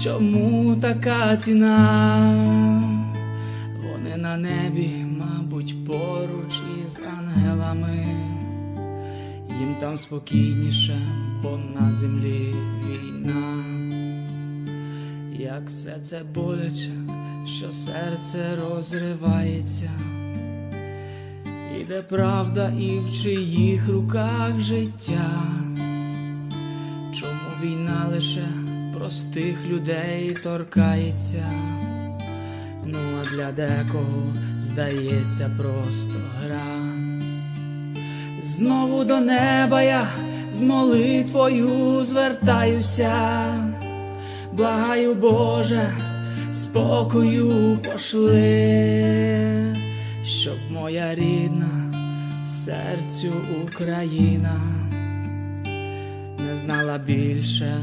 Чому така ціна? Вони на небі, мабуть, поруч із ангелами. Їм там спокійніше, бо на землі війна. Як все це боляче, що серце розривається. Іде правда і в чиїх руках життя. Чому війна лише простих людей торкається? Ну а для декого здається просто гра. Знову до неба я з молитвою звертаюся, благаю Боже, спокою пошли, щоб моя рідна серцю Україна не знала більше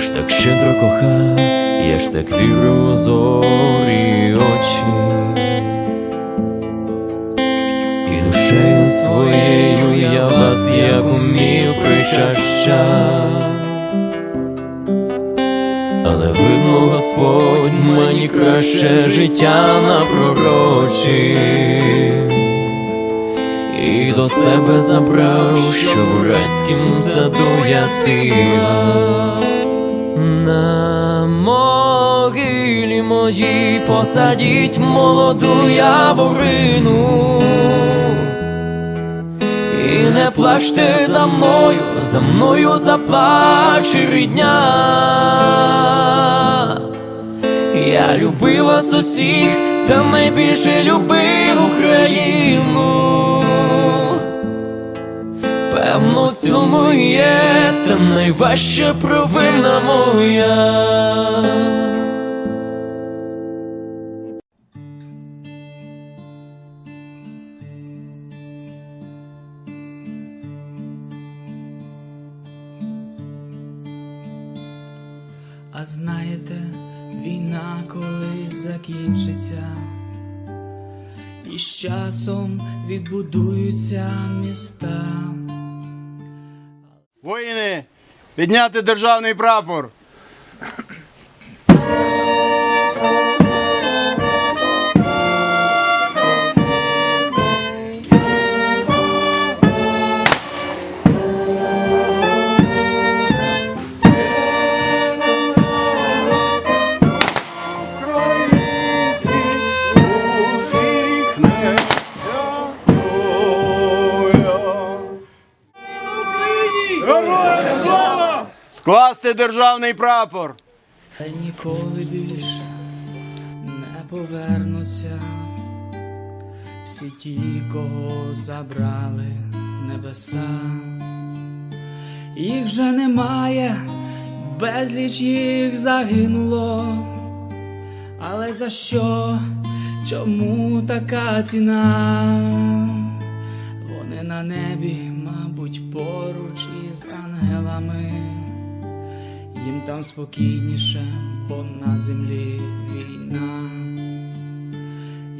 Я ж так щедро кохав, я ж так вірив у зорі очі, і душею своєю я вас як умів причащав. Але видно, Господь мені краще життя напророчив і до себе забрав, щоб у райськім саду я співав. На могилі моїй посадіть молоду яворину. І не плачте за мною, за мною заплаче рідня. Я любив вас усіх, та найбільше любив Україну. Цьому є та найважча провина моя. А знаєте, війна колись закінчиться, і з часом відбудуються міста. Воїни, підняти державний прапор. Скласти державний прапор. Та ніколи більше не повернуться всі ті, кого забрали небеса. Їх вже немає, безліч їх загинуло. Але за що? Чому така ціна? Вони на небі, мабуть, поруч із ангелами. Їм там спокійніше, бо на землі війна.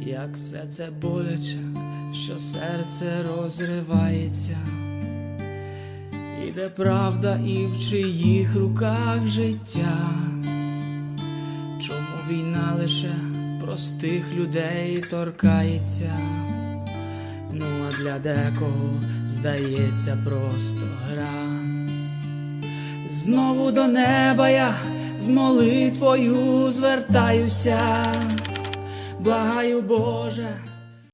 Як все це боляче, що серце розривається, іде правда і в чиїх руках життя. Чому війна лише простих людей торкається? Ну а для декого здається просто гра. Знову до неба я з молитвою звертаюся, благаю Боже,